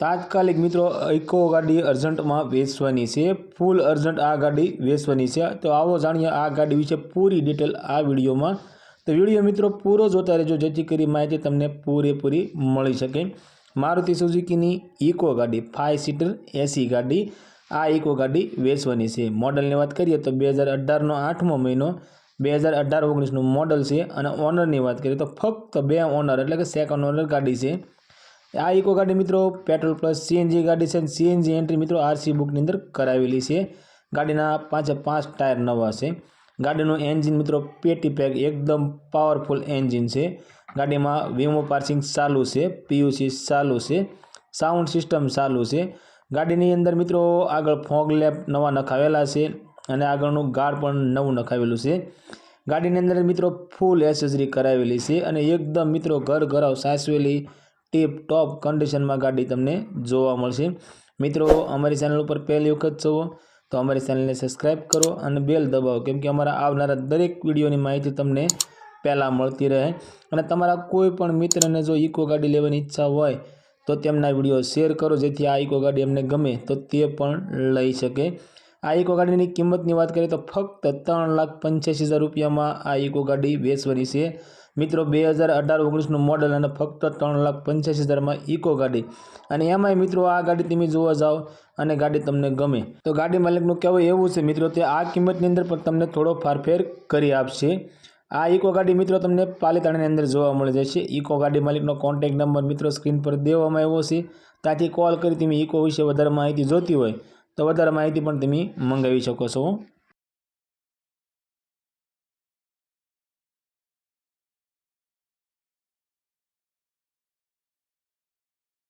તાત્કાલિક મિત્રો, ઇકો ગાડી અર્જન્ટમાં વેચવાની છે. ફૂલ અર્જન્ટ આ ગાડી વેચવાની છે. તો આવો જાણીએ આ ગાડી વિશે પૂરી ડિટેલ આ વિડીયોમાં. તો વીડિયો મિત્રો પૂરો જોતા રહેજો, જેથી કરી માહિતી તમને પૂરેપૂરી મળી શકે. મારુતિ સુઝુકીની ઇકો ગાડી ફાઇવ સીટર એસી ગાડી, આ ઇકો ગાડી વેચવાની છે. મોડલની વાત કરીએ તો બે હજાર અઢારનો આઠમો મહિનો, બે હજાર અઢાર ઓગણીસનું મોડલ છે. અને ઓનરની વાત કરીએ તો ફક્ત બે ઓનર એટલે કે સેકન્ડ ઓનર ગાડી છે. આ ઇકો ગાડી મિત્રો પેટ્રોલ પ્લસ સીએનજી ગાડી છે સીએનજી એન્ટ્રી મિત્રો આરસી બુકની અંદર કરાવેલી છે. ગાડીના પાંચે પાંચ ટાયર નવા છે. ગાડીનું એન્જિન મિત્રો પેટી પેક એકદમ પાવરફુલ એન્જિન છે. ગાડીમાં વીમો પાર્સિંગ ચાલુ છે, પીયુસી ચાલુ છે સાઉન્ડ સિસ્ટમ ચાલુ છે. ગાડીની અંદર મિત્રો આગળ ફોગ લેપ નવા નખાવેલા છે અને આગળનું ગાર્ડ પણ નવું નખાવેલું છે. ગાડીની અંદર મિત્રો ફૂલ એસેસરી કરાવેલી છે અને એકદમ મિત્રો ઘર ઘરાવ સાચવેલી ટીપ ટોપ કન્ડિશનમાં ગાડી તમને જોવા મળશે. મિત્રો, અમારી ચેનલ ઉપર પહેલી વખત જવો તો અમારી ચેનલને સબસ્ક્રાઈબ કરો અને બેલ દબાવો, કેમ કે અમારા આવનારા દરેક વિડીયોની માહિતી તમને પહેલાં મળતી રહે. અને તમારા કોઈ પણ મિત્રને જો ઇકો ગાડી લેવાની ઈચ્છા હોય તો તેમના વીડિયો શેર કરો, જેથી આ ઇકો ગાડી એમને ગમે તો તે પણ લઈ શકે. આ ઇકો ગાડીની કિંમતની વાત કરીએ તો ફક્ત ત્રણ લાખ પંચ્યાસી હજાર રૂપિયામાં આ ઇકો ગાડી વેચવાની છે. મિત્રો, બે હજાર અઢાર ઓગણીસનું મોડલ અને ફક્ત ત્રણ લાખ પંચ્યાસી હજારમાં ઇકો ગાડી. અને એમાંય મિત્રો, આ ગાડી તમે જોવા જાઓ અને ગાડી તમને ગમે. તો ગાડી માલિકનું કહેવું એવું છે, મિત્રો, તે આ કિંમતની અંદર પણ તમને થોડો ફારફેર કરી આપશે. આ ઇકો ગાડી, મિત્રો, તમને પાલીતાણાની અંદર જોવા મળી જશે. ઇકો ગાડી માલિકનો કોન્ટેક નંબર, મિત્રો, સ્ક્રીન પર દેવામાં આવ્યો છે. ત્યાંથી કોલ કરી તમે ઇકો વિશે વધારે માહિતી જોતી હોય તો વધારે માહિતી પણ તમે મંગાવી શકો છો.